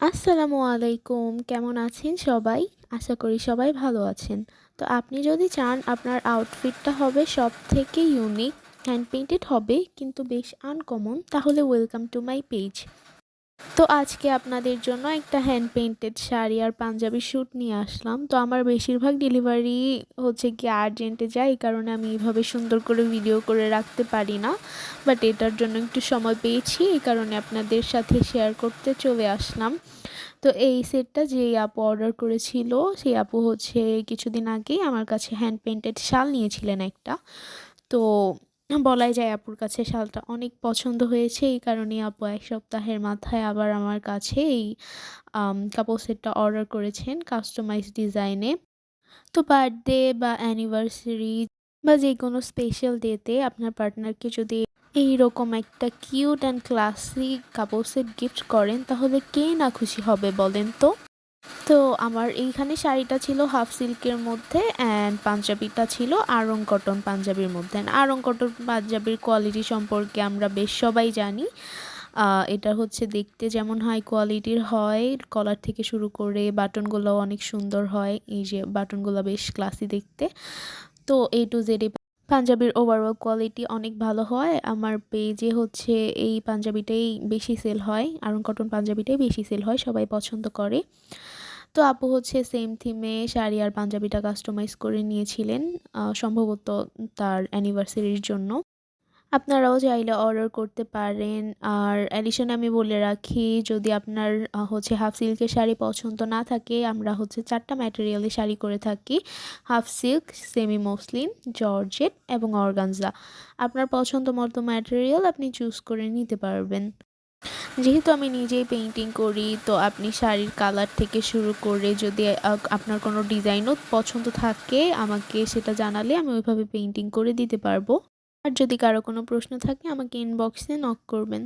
আসসালামু আলাইকুম, কেমন আছেন সবাই? আশা করি সবাই ভালো আছেন। তো আপনি যদি চান, আপনার আউটফিটটা হবে সব থেকে ইউনিক হ্যান্ড পেইন্টেড হবে, কিন্তু বেশ আনকমন তাহলে ওয়েলকাম টু মাই পেজ তো আজকে আপনাদের জন্য একটা হ্যান্ড পেন্টেড শাড়ি আর পাঞ্জাবি শ্যুট নিয়ে আসলাম। তো আমার বেশিরভাগ ডেলিভারি হচ্ছে কি আর্জেন্টে যায়, এই কারণে আমি এইভাবে সুন্দর করে ভিডিও করে রাখতে পারি না। বাট এটার জন্য একটু সময় পেয়েছি, এই কারণে আপনাদের সাথে শেয়ার করতে চলে আসলাম। তো এই সেটটা যে আপু অর্ডার করেছিল, সেই আপু হচ্ছে কিছুদিন আগেই আমার কাছে হ্যান্ড পেইন্টেড শাল নিয়েছিলেন একটা। তো বলাই যায় আপুর কাছে শালটা অনেক পছন্দ হয়েছে, এই কারণে আপু এক সপ্তাহের মাথায় আবার আমার কাছে এই কাপড় সেটটা অর্ডার করেছেন কাস্টমাইজ ডিজাইনে তো বার্থডে বা অ্যানিভার্সারি বা যে কোনো স্পেশাল ডেতে আপনার পার্টনারকে যদি এইরকম একটা কিউট অ্যান্ড ক্লাসিক কাপড় সেট গিফট করেন, তাহলে কে না খুশি হবে বলেন তো? তো আমার এইখানে শাড়িটা ছিল হাফ সিল্কের মধ্যে অ্যান্ড পাঞ্জাবিটা ছিল আরং কটন পাঞ্জাবির মধ্যে। আরং কটন পাঞ্জাবির কোয়ালিটি সম্পর্কে আমরা বেশ সবাই জানি। এটা হচ্ছে দেখতে যেমন হাই কোয়ালিটির হয় কলার থেকে শুরু করে বাটনগুলো অনেক সুন্দর হয়। এই যে বাটনগুলো বেশ ক্লাসি দেখতে। তো এ টু জেড পাঞ্জাবির ওভারঅল কোয়ালিটি অনেক ভালো হয়। আমার পেজে হচ্ছে এই পাঞ্জাবিটাই বেশি সেল হয়। আরং কটন পাঞ্জাবিটাই বেশি সেল হয়, সবাই পছন্দ করে। তো আপু হচ্ছে সেম থিমে শাড়ি আর পাঞ্জাবিটা কাস্টমাইজ করে নিয়েছিলেন সম্ভবত তার অ্যানিভার্সারির জন্য। আপনারাও চাইলে অর্ডার করতে পারেন। আর অ্যাডিশন আমি বলে রাখি, যদি আপনার হচ্ছে হাফ সিল্কের শাড়ি পছন্দ না থাকে, আমরা হচ্ছে চারটা ম্যাটেরিয়ালের শাড়ি করে থাকি। Half silk semi muslin georgette এবং অর্গানজা আপনার পছন্দ মতো ম্যাটেরিয়াল আপনি চুজ করে নিতে পারবেন। যেহেতু আমি নিজেই পেইন্টিং করি, তো আপনি শাড়ির কালার থেকে শুরু করে যদি আপনার কোনো ডিজাইনও পছন্দ থাকে, আমাকে সেটা জানালে আমি ওইভাবে পেইন্টিং করে দিতে পারব। আর যদি কারও কোনো প্রশ্ন থাকে, আমাকে ইনবক্সে নক করবেন।